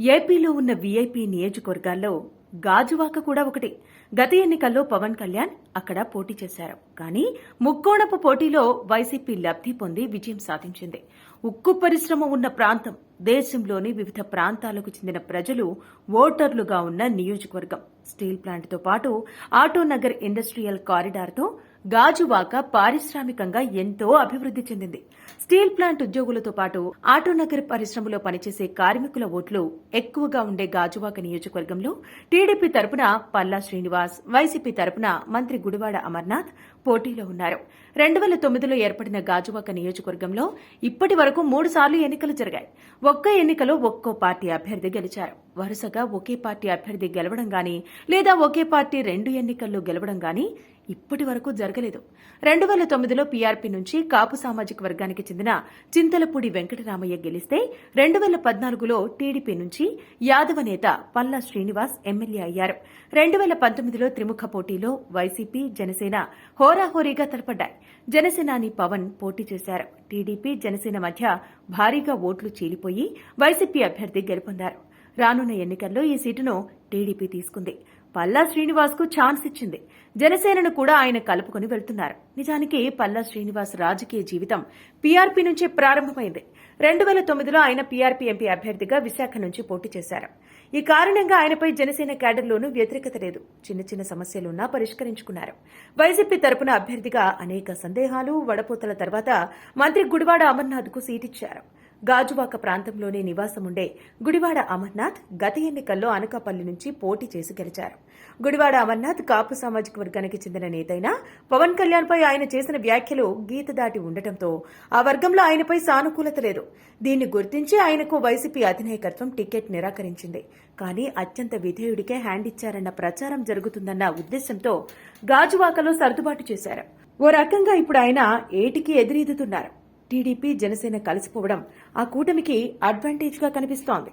ఏపీలో ఉన్న వీఐపీ నియోజకవర్గాల్లో గాజువాక కూడా ఒకటి. గత ఎన్నికల్లో పవన్ కళ్యాణ్ అక్కడ పోటీ చేశారు. కానీ ముక్కోణపు పోటీలో వైసీపీ లబ్ధి పొంది విజయం సాధించింది. ఉక్కు పరిశ్రమ ఉన్న ప్రాంతం దేశంలోని వివిధ ప్రాంతాలకు చెందిన ప్రజలు ఓటర్లుగా ఉన్న నియోజకవర్గం. స్టీల్ ప్లాంట్తో పాటు ఆటోనగర్ ఇండస్ట్రియల్ కారిడార్తో గాజువాక పారిశ్రామికంగా ఎంతో అభివృద్ది చెందింది. స్టీల్ ప్లాంట్ ఉద్యోగులతో పాటు ఆటోనగర్ పరిశ్రమలో పనిచేసే కార్మికుల ఓట్లు ఎక్కువగా ఉండే గాజువాక నియోజకవర్గంలో టీడీపీ తరపున పల్లా శ్రీనివాస్ వైసీపీ తరపున మంత్రి గుడివాడ అమర్నాథ్ పోటీలో ఉన్నారు. రెండు వేల తొమ్మిదిలో ఏర్పడిన గాజువాక నియోజకవర్గంలో ఇప్పటి వరకు మూడుసార్లు ఎన్నికలు జరిగాయి. ఒక్క ఎన్నికలో ఒక్కో పార్టీ అభ్యర్థి గెలిచారు. వరుసగా ఒకే పార్టీ అభ్యర్థి గెలవడం గాని లేదా ఒకే పార్టీ రెండు ఎన్నికల్లో గెలవడం గాని ఇప్పటి వరకు జరగలేదు. రెండు వేల తొమ్మిదిలో పీఆర్పీ నుంచి కాపు సామాజిక వర్గానికి చెందిన చింతలపూడి వెంకటరామయ్య గెలిస్తే రెండు వేల పద్నాలుగులో టీడీపీ నుంచి యాదవ నేత పల్లా శ్రీనివాస్ ఎమ్మెల్యే అయ్యారు. రెండు వేల పంతొమ్మిదిలో త్రిముఖ పోటీలో వైసీపీ జనసేన హోరాహోరీగా తలపడ్డాయి. జనసేనాని పవన్ పోటీ చేశారు. టీడీపీ జనసేన మధ్య భారీగా ఓట్లు చీలిపోయి వైసీపీ అభ్యర్థి గెలుపొందారు. రానున్న ఎన్నికల్లో ఈ సీటును టీడీపీ తీసుకుంది. పల్లా శ్రీనివాస్కు ఛాన్స్ ఇచ్చింది. జనసేనను కూడా ఆయన కలుపుకుని వెళ్తున్నారు. నిజానికి పల్లా శ్రీనివాస్ రాజకీయ జీవితం పీఆర్పీ నుంచే ప్రారంభమైంది. రెండు వేల తొమ్మిదిలో ఆయన పీఆర్పీ ఎంపీ అభ్యర్థిగా విశాఖ నుంచి పోటీ చేశారు. ఈ కారణంగా ఆయనపై జనసేన క్యాడర్లోనూ వ్యతిరేకత లేదు. చిన్న చిన్న సమస్యలున్నా పరిష్కరించుకున్నారు. వైసీపీ తరపున అభ్యర్థిగా అనేక సందేహాలు వడపోతల తర్వాత మంత్రి గుడివాడ అమర్నాథ్కు సీటిచ్చారు. గాజువాక ప్రాంతంలోనే నివాసం ఉండే గుడివాడ అమర్నాథ్ గత ఎన్నికల్లో అనకాపల్లి నుంచి పోటీ చేసి గెలిచారు. గుడివాడ అమర్నాథ్ కాపు సామాజిక వర్గానికి చెందిన నేతైనా పవన్ కళ్యాణ్పై ఆయన చేసిన వ్యాఖ్యలు గీత దాటి ఉండటంతో ఆ వర్గంలో ఆయనపై సానుకూలత లేదు. దీన్ని గుర్తించి ఆయనకు వైసీపీ అధినాయకత్వం టికెట్ నిరాకరించింది. కానీ అత్యంత విధేయుడికే హ్యాండ్ ఇచ్చారన్న ప్రచారం జరుగుతుందన్న ఉద్దేశంతో గాజువాకలో సర్దుబాటు చేశారు. ఓ రకంగా ఇప్పుడు ఆయన ఏటికి ఎదురీదుతున్నారు. టీడీపీ జనసేన కలిసిపోవడం ఆ కూటమికి అడ్వాంటేజ్గా కనిపిస్తోంది.